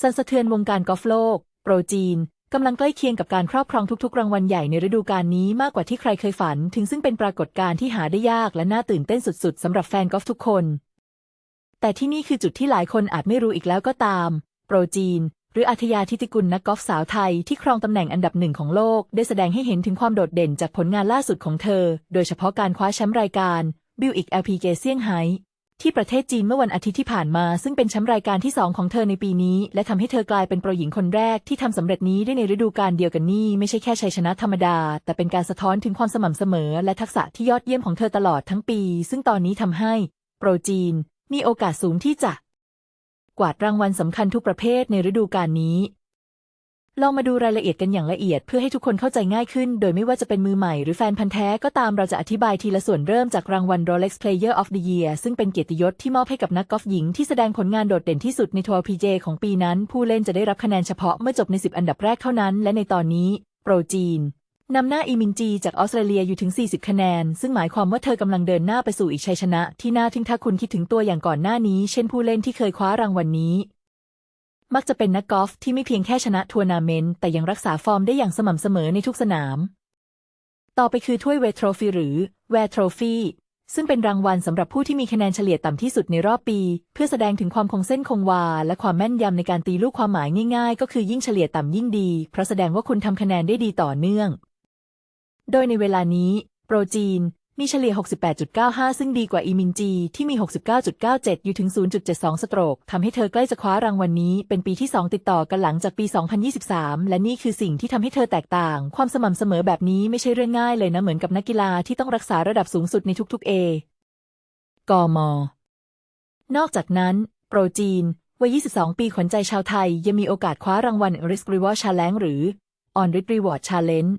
สั่นสะเทือนวงการกอล์ฟโลก โปรจีนกำลังใกล้เคียงกับการครอบครองทุกๆ รางวัลใหญ่ในฤดูกาลนี้มากกว่าที่ใครเคยฝัน ถึงซึ่งเป็นปรากฏการณ์ที่หาได้ยากและน่าตื่นเต้นสุดๆสำหรับแฟนกอล์ฟทุกคน แต่ที่นี่คือจุดที่หลายคนอาจไม่รู้อีกแล้วก็ตาม โปรจีน หรืออัธยาทิติกุลนักกอล์ฟสาวไทยที่ครองตำแหน่งอันดับหนึ่งของโลก ได้แสดงให้เห็นถึงความโดดเด่นจากผลงานล่าสุดของเธอ โดยเฉพาะการคว้าแชมป์รายการบิลอิก LPG เซี่ยงไฮ้ ที่ประเทศจีนเมื่อวันอาทิตย์ที่ผ่านมา ซึ่งเป็นแชมป์รายการที่ 2 ของเธอในปีนี้ และทำให้เธอกลายเป็นโปรหญิงคนแรกที่ทำสำเร็จนี้ได้ในฤดูกาลเดียวกันนี่ไม่ใช่แค่ชัยชนะธรรมดา แต่เป็นการสะท้อนถึงความสม่ำเสมอ และทักษะที่ยอดเยี่ยมของเธอตลอดทั้งปี ซึ่งตอนนี้ทำให้ โปรจีน มีโอกาสสูงที่จะ กวาดรางวัลสำคัญทุกประเภทในฤดูกาลนี้ ลองมาดูรายละเอียดกันอย่างละเอียดเพื่อให้ทุกคนเข้าใจง่ายขึ้น โดยไม่ว่าจะเป็นมือใหม่หรือแฟนพันธ์แท้ก็ตามเราจะอธิบายทีละส่วนเริ่มจากรางวัล Rolex Player of the Year ซึ่งเป็นเกียรติยศที่มอบให้กับนักกอล์ฟหญิงที่แสดงผลงานโดดเด่นที่สุดในทัวร์ PJ ของปีนั้น ผู้เล่นจะได้รับคะแนนเฉพาะเมื่อจบใน 10 อันดับแรกเท่านั้น และในตอนนี้ โปรจีนนำหน้าอีมินจีจากออสเตรเลียอยู่ถึง 40 คะแนน ซึ่งหมายความว่าเธอกำลังเดินหน้าไปสู่อีกชัยชนะ ที่น่าทึ่งถ้าคุณคิดถึงตัวอย่างก่อนหน้านี้ เช่นผู้เล่นที่เคยคว้ารางวัลนนี้ มักจะเป็นนักกอล์ฟที่ไม่เพียงแค่ชนะทัวร์นาเมนต์แต่ยังรักษาฟอร์มได้อย่างสม่ำเสมอในทุกสนาม ต่อไปคือถ้วยเวทโทรฟีหรือแวร์โทรฟีซึ่งเป็นรางวัลสำหรับผู้ที่มีคะแนนเฉลี่ยต่ำที่สุดในรอบปี เพื่อแสดงถึงความคงเส้นคงวา และความแม่นยำในการตีลูกความหมายง่ายๆ ก็คือยิ่งเฉลี่ยต่ำยิ่งดี เพราะแสดงว่าคุณทำคะแนนได้ดีต่อเนื่อง โดยในเวลานี้ โปรจีน มีเฉลี่ย 68.95 ซึ่งดีกว่าอีมินจี ที่มี 69.97 อยู่ถึง 0.72 สโตรกทำให้เธอใกล้จะคว้ารางวัลนนี้เป็นปีที่ 2 ติดต่อกันหลังจากปี 2023 และนี่คือสิ่งที่ทำให้เธอแตกต่าง ความสม่ำเสมอแบบนี้ไม่ใช่เรื่องง่ายเลยนะเหมือนกับนักกีฬาที่ต้องรักษาระดับสูงสุดในทุกๆ A กม นอกจากนั้น โปรจีน วัย 22 ปีขวัญใจชาวไทย ยังมีโอกาสคว้ารางวัล Risk Reward Challenge หรือ On Risk Reward Challenge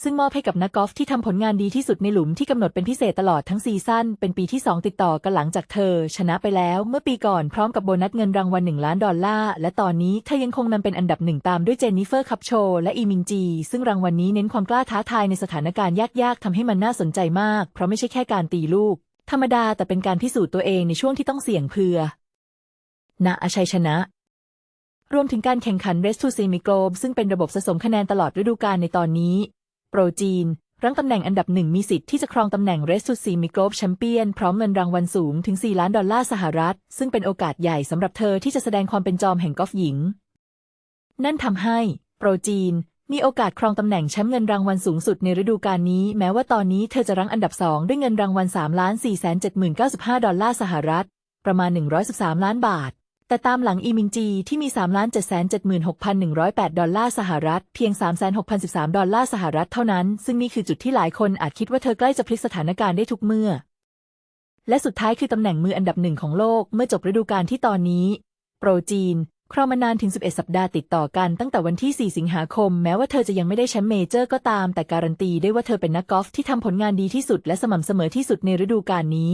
ซึ่งมอบให้กับนักกอล์ฟที่ทำผลงานดีที่สุดในหลุมที่กำหนดเป็นพิเศษตลอดทั้งซีซั่น เป็นปีที่ 2 ติดต่อกันหลังจากเธอ ชนะไปแล้วเมื่อปีก่อนพร้อมกับโบนัสเงินรางวัล 1 ล้านดอลลาร์ และตอนนี้เธอยังคงนำเป็นอันดับหนึ่งตามด้วยเจนนิเฟอร์คัพโชและอีมินจี ซึ่งรางวัลนนี้เน้นความกล้าท้าทายในสถานการณ์ยากๆทำให้มันน่าสนใจมาก เพราะไม่ใช่แค่การตีลูก ธรรมดาแต่เป็นการพิสูจน์ตัวเองในช่วงที่ต้องเสี่ยงเพื่อณอชัยชนะรวมถึงการแข่งขัน Race to Semi Globe ซึ่งเป็นระบบสะสมคะแนนตลอดฤดูกาลในตอนนี้ โปรจีน รั้งตำแหน่งอันดับหนึ่งมีสิทธิ์ที่จะครองตำแหน่ง Race to Semi Globe Champion พร้อมเงินรางวัลสูงถึง 4 ล้านดอลลาร์สหรัฐ ซึ่งเป็นโอกาสใหญ่สำหรับเธอที่จะแสดงความเป็นจอมแห่งกอล์ฟหญิง นั่นทำให้ โปรจีนมีโอกาสครองตำแหน่งแชมป์เงินรางวัลสูงสุดในฤดูกาลนี้ แม้ว่าตอนนี้เธอจะรั้งอันดับสองด้วยเงินรางวัล3ล้าน4 7 9 5 ดอลลาร์สหรัฐ ประมาณ 113 ล้านบาท แต่ตามหลังอีมินจีที่มี 3 7 7 6 1 0 8 ดอลลาร์สหรัฐ เพียง 3 6 0 13 ดอลลาร์สหรัฐเท่านั้น ซึ่งนี่คือจุดที่หลายคนอาจคิดว่าเธอใกล้จะพลิกสถานการณ์ได้ทุกเมื่อ และสุดท้ายคือตำแหน่งมืออันดับหนึ่งของโลกเมื่อจบฤดูกาลที่ตอนนี้ โปรจีนครองมานานถึง 11 สัปดาห์ติดต่อกันตั้งแต่วันที่ 4 สิงหาคม แม้ว่าเธอจะยังไม่ได้แชมป์เมเจอร์ก็ตาม แต่การันตีได้ว่าเธอเป็นนักกอล์ฟที่ทำผลงานดีที่สุดและสม่ำเสมอที่สุดในฤดูกาลนี้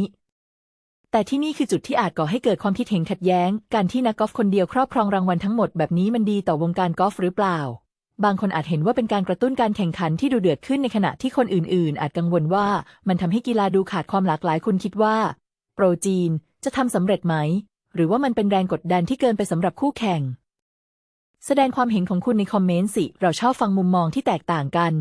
แต่ที่นี่คือจุดที่อาจก่อให้เกิดความคิดเห็นขัดแย้ง การที่นักกอล์ฟคนเดียวครอบครองรางวัลทั้งหมดแบบนี้มันดีต่อวงการกอล์ฟหรือเปล่า บางคนอาจเห็นว่าเป็นการกระตุ้นการแข่งขันที่ดูเดือดขึ้นในขณะที่คนอื่น ๆ อาจกังวลว่ามันทำให้กีฬาดูขาดความหลากหลายคุณคิดว่า โปรจีนจะทำสำเร็จไหม หรือว่ามันเป็นแรงกดดันที่เกินไปสำหรับคู่แข่ง แสดงความเห็นของคุณในคอมเมนต์สิ เราชอบฟังมุมมองที่แตกต่างกัน